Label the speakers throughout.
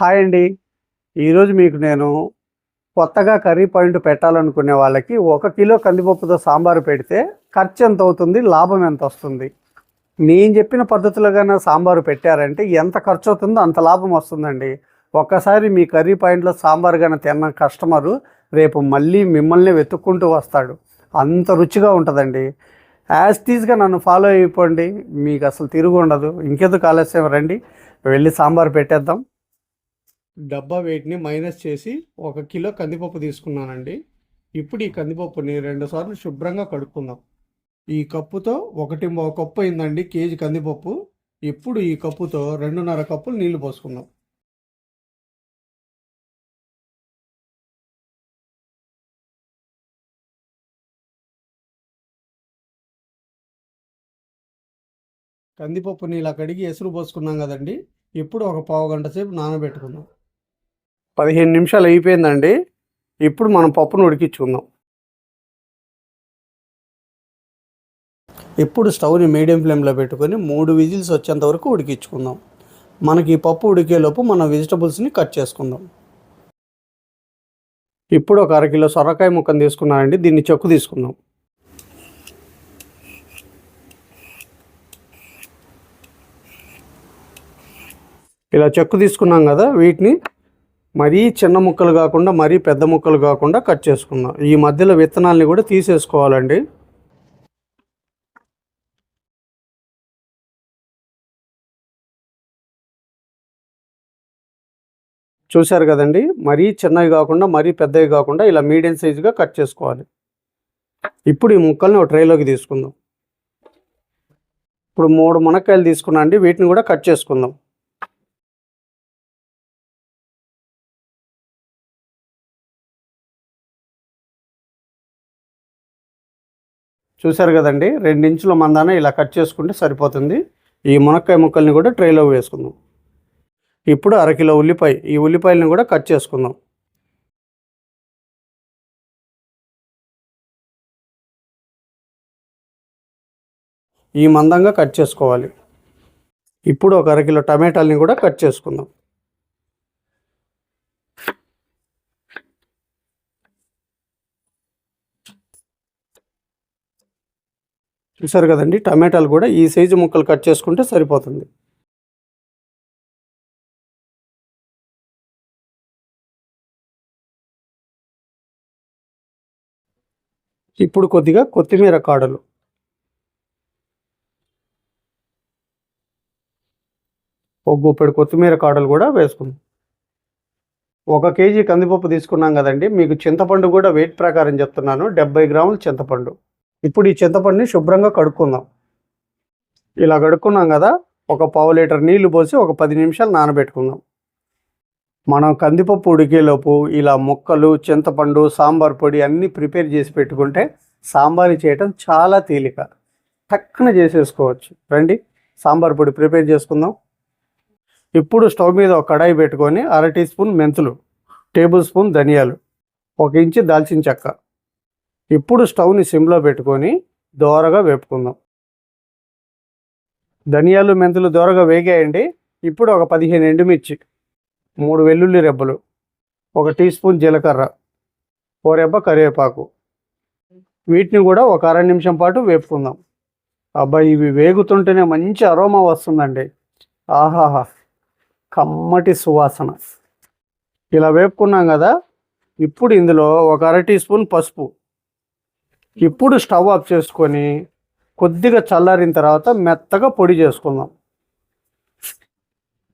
Speaker 1: Hi అండి. ఈరోజు మీకు నేను కొత్తగా కర్రీ పాయింట్ పెట్టాలనుకునే వాళ్ళకి ఒక కిలో కందిపప్పుతో సాంబారు పెడితే ఖర్చు ఎంత అవుతుంది? లాభం ఎంత వస్తుంది? నేను చెప్పిన పద్ధతిలోగానే సాంబారు పెట్టారంటే ఎంత ఖర్చు అవుతుందో అంత లాభం వస్తుందండి. ఒక్కసారి మీ కర్రీ పాయింట్లో సాంబార్ కానీ తిన్న కస్టమరు రేపు మళ్ళీ మిమ్మల్ని వెతుక్కుంటూ వస్తాడు. అంత రుచిగా ఉంటుందండి. యాజ్ టీజ్గా నన్ను ఫాలో అయిపోండి. మీకు అసలు తిరుగు ఉండదు. ఇంకెందుకు ఆలస్యం? రండి. వెళ్ళి సాంబార్ పెట్టేద్దాం. డబ్బా వెయిట్ని మైనస్ చేసి ఒక కిలో కందిపప్పు తీసుకున్నానండి. ఇప్పుడు ఈ కందిపప్పుని రెండు సార్లు శుభ్రంగా కడుక్కుందాం. ఈ కప్పుతో ఒకటి ఒక కప్పు అయిందండి కేజీ కందిపప్పు. ఇప్పుడు ఈ కప్పుతో రెండున్నర కప్పులు నీళ్ళు పోసుకుందాం. కందిపప్పుని ఇలా కడిగి ఎసురు పోసుకున్నాం కదండి. ఇప్పుడు ఒక పావు గంట సేపు నానబెట్టుకుందాం. పదిహేను నిమిషాలు అయిపోయిందండి. ఇప్పుడు మనం పప్పును ఉడికించుకుందాం. ఇప్పుడు స్టవ్ని మీడియం ఫ్లేమ్లో పెట్టుకొని మూడు విజిల్స్ వచ్చేంత వరకు ఉడికించుకుందాం. మనకి ఈ పప్పు ఉడికేలోపు మన వెజిటబుల్స్ని కట్ చేసుకుందాం. ఇప్పుడు ఒక అరకిలో సొరకాయ ముక్కను తీసుకున్నానండి. దీన్ని చెక్కు తీసుకుందాం. ఇలా చెక్కు తీసుకున్నాం కదా వీటిని. మరీ చిన్న ముక్కలు కాకుండా మరీ పెద్ద ముక్కలు కాకుండా కట్ చేసుకుందాం. ఈ మధ్యలో విత్తనాల్ని కూడా తీసేసుకోవాలండి. చూశారు కదండి? మరీ చిన్నవి కాకుండా మరీ పెద్దవి కాకుండా ఇలా మీడియం సైజుగా కట్ చేసుకోవాలి. ఇప్పుడు ఈ ముక్కల్ని ఒక ట్రైలోకి తీసుకుందాం. ఇప్పుడు మూడు మునక్కాయలు తీసుకున్నా అండి వీటిని కూడా కట్ చేసుకుందాం. చూశారు కదండి? రెండించుల మందాన ఇలా కట్ చేసుకుంటే సరిపోతుంది. ఈ మునక్కాయ ముక్కల్ని కూడా ట్రేలో వేసుకుందాం. ఇప్పుడు అరకిలో ఉల్లిపాయ. ఈ ఉల్లిపాయలను కూడా కట్ చేసుకుందాం. ఈ మందంగా కట్ చేసుకోవాలి. ఇప్పుడు ఒక అరకిలో టమాటాలని కూడా కట్ చేసుకుందాం. చూసారు కదండి టమాటాలు కూడా ఈ సైజు ముక్కలు కట్ చేసుకుంటే సరిపోతుంది. ఇప్పుడు కొద్దిగా కొత్తిమీర కాడలు. ఒక గుప్పెడు కొత్తిమీర కాడలు కూడా వేసుకుందాం. ఒక కేజీ కందిపప్పు తీసుకున్నాం కదండి మీకు చింతపండు కూడా వెయిట్ ప్రకారం చెప్తున్నాను డెబ్బై గ్రాములు చింతపండు. ఇప్పుడు ఈ చింతపండుని శుభ్రంగా కడుక్కుందాం. ఇలా కడుక్కున్నాం కదా ఒక పావు లీటర్ నీళ్ళు పోసి ఒక పది నిమిషాలు నానబెట్టుకుందాం. మనం కందిపప్పు ఉడికేలోపు ఇలా ముక్కలు చింతపండు సాంబార్ పొడి అన్నీ ప్రిపేర్ చేసి పెట్టుకుంటే సాంబార్ చేయటం చాలా తేలిక. టక్కున చేసేసుకోవచ్చు. రండి సాంబార్ పొడి ప్రిపేర్ చేసుకుందాం. ఇప్పుడు స్టవ్ మీద ఒక కడాయి పెట్టుకొని అర టీ స్పూన్ మెంతులు టేబుల్ స్పూన్ ధనియాలు ఒక ఇంచు దాల్చిన చెక్క. ఇప్పుడు స్టవ్ని సిమ్లో పెట్టుకొని దోరగా వేపుకుందాం. ధనియాలు మెంతులు దోరగా వేగాయండి. ఇప్పుడు ఒక పదిహేను ఎండుమిర్చి మూడు వెల్లుల్లి రెబ్బలు ఒక టీ స్పూన్ జీలకర్ర ఓ రెబ్బ కరివేపాకు. వీటిని కూడా ఒక అర నిమిషం పాటు వేపుకుందాం. అబ్బాయి ఇవి వేగుతుంటేనే మంచి అరోమా వస్తుందండి. ఆహాహా కమ్మటి సువాసన. ఇలా వేపుకున్నాం కదా ఇప్పుడు ఇందులో ఒక అర టీ స్పూన్ పసుపు ఇప్పుడు స్టవ్ ఆఫ్ చేసుకొని కొద్దిగా చల్లారిన తర్వాత మెత్తగా పొడి చేసుకుందాం.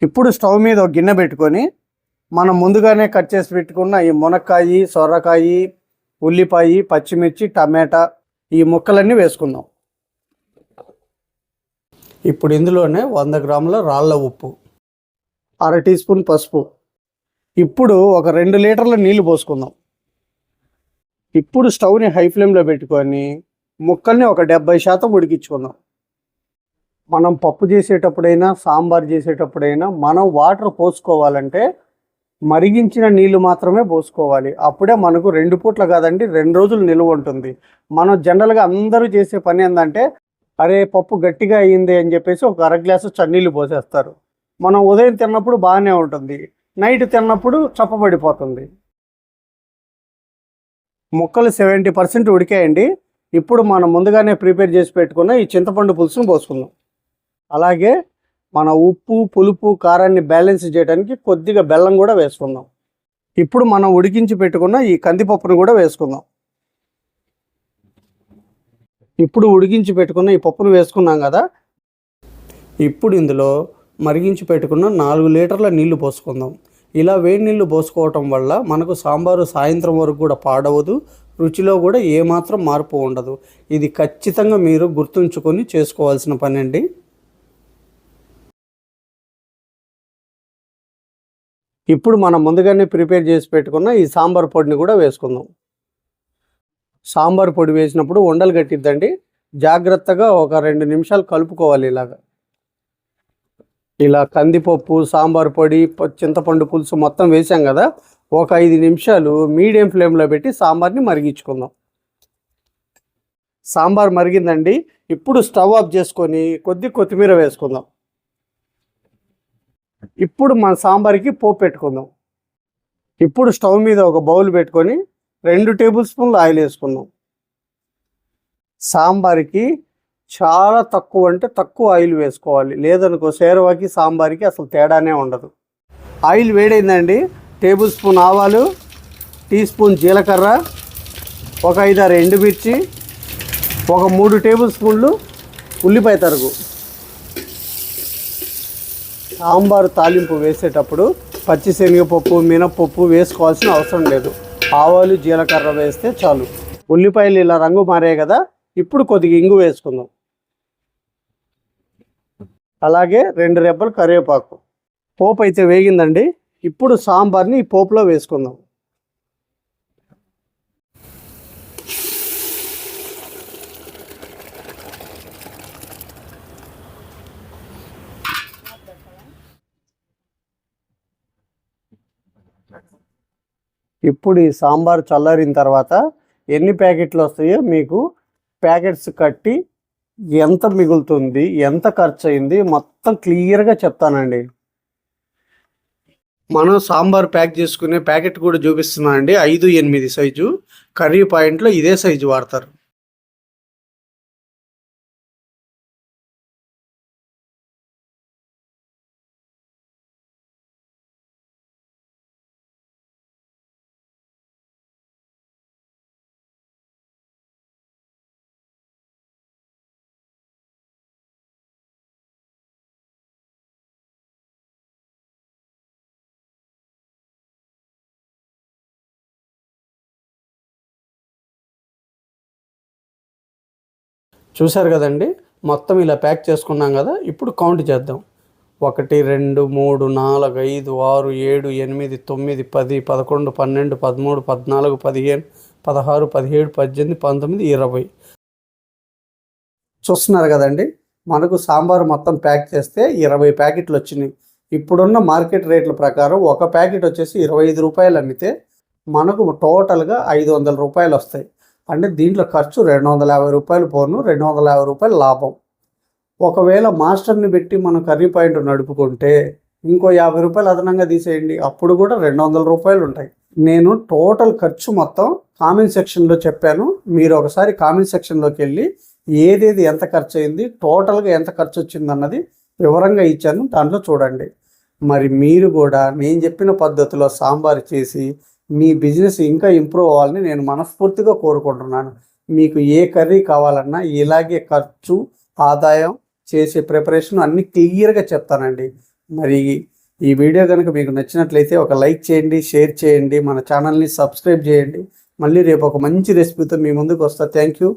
Speaker 1: ఇప్పుడు స్టవ్ మీద ఒక గిన్నె పెట్టుకొని మనం ముందుగానే కట్ చేసి పెట్టుకున్న ఈ మునక్కాయి సొరకాయి ఉల్లిపాయ పచ్చిమిర్చి టమాటా ఈ ముక్కలన్నీ వేసుకుందాం. ఇప్పుడు ఇందులోనే వంద గ్రాముల రాళ్ళ ఉప్పు అర టీ స్పూన్ పసుపు. ఇప్పుడు ఒక రెండు లీటర్ల నీళ్ళు పోసుకుందాం. ఇప్పుడు స్టవ్ని హై ఫ్లేమ్లో పెట్టుకొని ముక్కల్ని ఒక డెబ్బై శాతం ఉడికించుకుందాం. మనం పప్పు చేసేటప్పుడైనా సాంబార్ చేసేటప్పుడైనా మనం వాటర్ పోసుకోవాలంటే మరిగించిన నీళ్ళు మాత్రమే పోసుకోవాలి. అప్పుడే మనకు రెండు పూట్ల కాదండి రెండు రోజులు నిలువ ఉంటుంది. మనం జనరల్గా అందరూ చేసే పని ఏంటంటే అరే పప్పు గట్టిగా అయ్యింది అని చెప్పేసి ఒక అర గ్లాసు చన్నీళ్ళు పోసేస్తారు. మనం ఉదయం తిన్నప్పుడు బాగానే ఉంటుంది. నైట్ తిన్నప్పుడు చప్పబడిపోతుంది. ముక్కలు సెవెంటీ పర్సెంట్ ఉడికాయండి. ఇప్పుడు మనం ముందుగానే ప్రిపేర్ చేసి పెట్టుకున్న ఈ చింతపండు పులుసును పోసుకుందాం. అలాగే మన ఉప్పు పులుపు కారాన్ని బ్యాలెన్స్ చేయడానికి కొద్దిగా బెల్లం కూడా వేసుకుందాం. ఇప్పుడు మనం ఉడికించి పెట్టుకున్న ఈ కందిపప్పును కూడా వేసుకుందాం. ఇప్పుడు ఉడికించి పెట్టుకున్న ఈ పప్పును వేసుకున్నాం కదా. ఇప్పుడు ఇందులో మరిగించి పెట్టుకున్న నాలుగు లీటర్ల నీళ్ళు పోసుకుందాం. ఇలా వేడి నీళ్ళు పోసుకోవటం వల్ల మనకు సాంబారు సాయంత్రం వరకు కూడా పాడవదు రుచిలో కూడా ఏమాత్రం మార్పు ఉండదు. ఇది ఖచ్చితంగా మీరు గుర్తుంచుకొని చేసుకోవాల్సిన పని అండి ఇప్పుడు మనం ముందుగానే ప్రిపేర్ చేసి పెట్టుకున్న ఈ సాంబార్ పొడిని కూడా వేసుకుందాం. సాంబార్ పొడి వేసినప్పుడు ఉండలు కట్టిద్దండి జాగ్రత్తగా ఒక రెండు నిమిషాలు కలుపుకోవాలి ఇలాగా. ఇలా కందిపప్పు సాంబార్ పొడి చింతపండు పులుసు మొత్తం వేసాం కదా ఒక ఐదు నిమిషాలు మీడియం ఫ్లేమ్లో పెట్టి సాంబార్ని మరిగించుకుందాం. సాంబార్ మరిగిందండి. ఇప్పుడు స్టవ్ ఆఫ్ చేసుకొని కొద్ది కొత్తిమీర వేసుకుందాం. ఇప్పుడు మన సాంబార్కి పోపు పెట్టుకుందాం. ఇప్పుడు స్టవ్ మీద ఒక బౌల్ పెట్టుకొని రెండు టేబుల్ స్పూన్లు ఆయిల్ వేసుకుందాం. సాంబార్కి చాలా తక్కువ అంటే తక్కువ ఆయిల్ వేసుకోవాలి. లేదనుకో సేరవాకి సాంబార్కి అసలు తేడానే ఉండదు. ఆయిల్ వేడైందండి. టేబుల్ స్పూన్ ఆవాలు టీ స్పూన్ జీలకర్ర ఒక ఐదారు ఎండుమిర్చి ఒక మూడు టేబుల్ స్పూన్లు ఉల్లిపాయ తరుగు. సాంబారు తాలింపు వేసేటప్పుడు పచ్చిశనగపప్పు మినపప్పు వేసుకోవాల్సిన అవసరం లేదు. ఆవాలు జీలకర్ర వేస్తే చాలు. ఉల్లిపాయలు ఇలా రంగు మారాయి కదా ఇప్పుడు కొద్దిగా ఇంగు వేసుకుందాం. అలాగే రెండు రెబ్బలు కరివేపాకు. పోపు అయితే వేగిందండి. ఇప్పుడు సాంబార్ని ఈ పోపులో వేసుకుందాం. ఇప్పుడు ఈ సాంబార్ చల్లారిన తర్వాత ఎన్ని ప్యాకెట్లు వస్తాయో మీకు ప్యాకెట్స్ కట్టి ఎంత మిగులుతుంది ఎంత ఖర్చు అయింది మొత్తం క్లియర్గా చెప్తానండి. మనం సాంబార్ ప్యాక్ చేసుకునే ప్యాకెట్ కూడా చూపిస్తున్నాను అండి ఐదు ఎనిమిది సైజు. కర్రీ పాయింట్లో ఇదే సైజు వాడతారు. చూశారు కదండి? మొత్తం ఇలా ప్యాక్ చేసుకున్నాం కదా ఇప్పుడు కౌంట్ చేద్దాం. ఒకటి రెండు మూడు నాలుగు ఐదు ఆరు ఏడు ఎనిమిది తొమ్మిది పది పదకొండు పన్నెండు పదమూడు పద్నాలుగు పదిహేను పదహారు పదిహేడు పద్దెనిమిది పంతొమ్మిది ఇరవై. చూస్తున్నారు కదండి? మనకు సాంబార్ మొత్తం ప్యాక్ చేస్తే ఇరవై ప్యాకెట్లు వచ్చినాయి. ఇప్పుడున్న మార్కెట్ రేట్ల ప్రకారం ఒక ప్యాకెట్ వచ్చేసి ఇరవై ఐదు రూపాయలు అమ్మితే మనకు టోటల్గా ఐదు వందల రూపాయలు వస్తాయి. అంటే దీంట్లో ఖర్చు రెండు వందల యాభై రూపాయలు పోను రెండు వందల యాభై రూపాయలు లాభం. ఒకవేళ మాస్టర్ని పెట్టి మనం కర్రీ పాయింట్ నడుపుకుంటే ఇంకో యాభై రూపాయలు అదనంగా తీసేయండి. అప్పుడు కూడా రెండు వందల రూపాయలు ఉంటాయి. నేను టోటల్ ఖర్చు మొత్తం కామెంట్ సెక్షన్లో చెప్పాను. మీరు ఒకసారి కామెంట్ సెక్షన్లోకి వెళ్ళి ఏదేది ఎంత ఖర్చు అయింది టోటల్గా ఎంత ఖర్చు వచ్చింది అన్నది వివరంగా ఇచ్చాను. దాంట్లో చూడండి. మరి మీరు కూడా నేను చెప్పిన పద్ధతిలో సాంబార్ చేసి మీ బిజినెస్ ఇంకా ఇంప్రూవ్ అవ్వాలని నేను మనస్ఫూర్తిగా కోరుకుంటున్నాను. మీకు ఏ కర్రీ కావాలన్నా ఇలాగే ఖర్చు ఆదాయం చేసే ప్రిపరేషన్ అన్ని క్లియర్గా చెప్తానండి. మరి ఈ వీడియో కనుక మీకు నచ్చినట్లయితే ఒక లైక్ చేయండి షేర్ చేయండి మన ఛానల్ని సబ్స్క్రైబ్ చేయండి. మళ్ళీ రేపు ఒక మంచి రెసిపీతో మీ ముందుకు వస్తా. Thank you